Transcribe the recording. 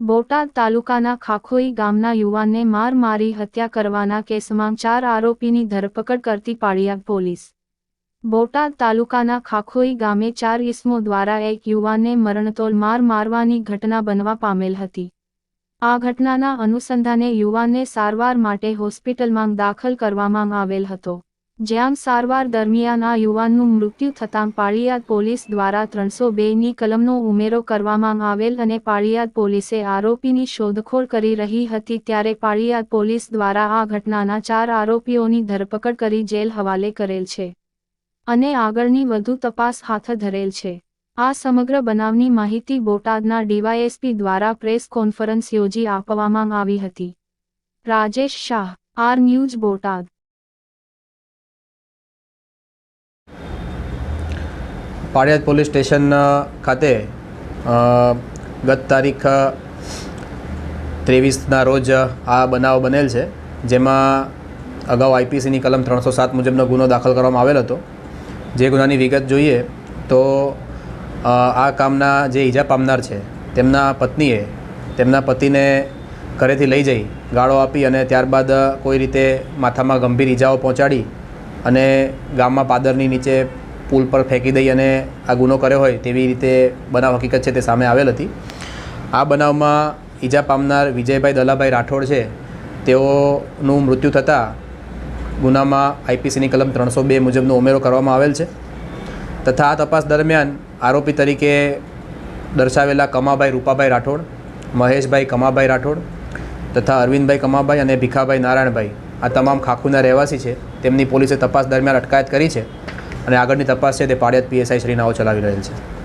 બોટાદ તાલુકાના ખાખોઈ ગામના યુવાનને માર મારી હત્યા કરવાના કેસમાં ચાર આરોપીની ધરપકડ કરતી પાળિયાદ પોલીસ. બોટાદ તાલુકાના ખાખોઈ ગામે ચાર ઇસમો દ્વારા એક યુવાનને મરણતોલ માર મારવાની ઘટના બનવા પામેલ હતી. આ ઘટનાના અનુસંધાને યુવાનને સારવાર માટે હોસ્પિટલમાં દાખલ કરવામાં આવેલ હતો. જ્યાં સારવાર દરમિયાન આ યુવાનનું મૃત્યુ થતાં પાળિયાદ પોલીસ દ્વારા ત્રણસો બેની કલમનો ઉમેરો કરવામાં આવેલ અને પાળિયાદ પોલીસે આરોપીની શોધખોળ કરી રહી હતી ત્યારે પાળિયાદ પોલીસ દ્વારા આ ઘટનાના ચાર આરોપીઓની ધરપકડ કરી જેલ હવાલે કરેલ છે અને આગળની વધુ તપાસ હાથ ધરેલ છે. આ સમગ્ર બનાવની માહિતી બોટાદના ડીવાયએસપી દ્વારા પ્રેસ કોન્ફરન્સ યોજી આપવામાં આવી હતી. Rajesh Shah, R news Botad. Paliyad police station ખાતે ગત તારીખ ત્રેવીસના રોજ આ બનાવ બનેલ છે, જેમાં અગાઉ આઈપીસીની કલમ ત્રણસો સાત મુજબનો ગુનો દાખલ કરવામાં આવેલ હતો. જે ગુનાની વિગત જોઈએ તો આ કામના જે ઈજા પામનાર છે, તેમના પત્નીએ તેમના પતિને ઘરેથી લઈ જઈ ગાળો આપી અને ત્યારબાદ કોઈ રીતે માથામાં ગંભીર ઈજાઓ પહોંચાડી અને ગામમાં પાદરની નીચે પુલ પર ફેંકી દઈ અને આ ગુનો કર્યો હોય તેવી રીતે બનાવ હકીકત છે તે સામે આવેલ હતી. આ બનાવમાં ઈજા પામનાર વિજયભાઈ દલાભાઈ રાઠોડ છે. તેઓનું મૃત્યુ થતાં ગુનામાં આઈપીસીની કલમ ત્રણસો બે મુજબનો ઉમેરો કરવામાં આવેલ છે. તથા આ તપાસ દરમિયાન આરોપી તરીકે દર્શાવેલા કમાભાઈ રૂપાભાઈ રાઠોડ, મહેશભાઈ કમાભાઈ રાઠોડ તથા અરવિંદભાઈ કમાભાઈ અને ભીખાભાઈ નારાયણભાઈ આ તમામ ખાખુના રહેવાસી છે. તેમની પોલીસે તપાસ દરમિયાન અટકાયત કરી છે. અને આગળની તપાસ છે તે પાળિયાદ પીએસઆઈ શ્રીનાઓ ચલાવી રહેલ છે.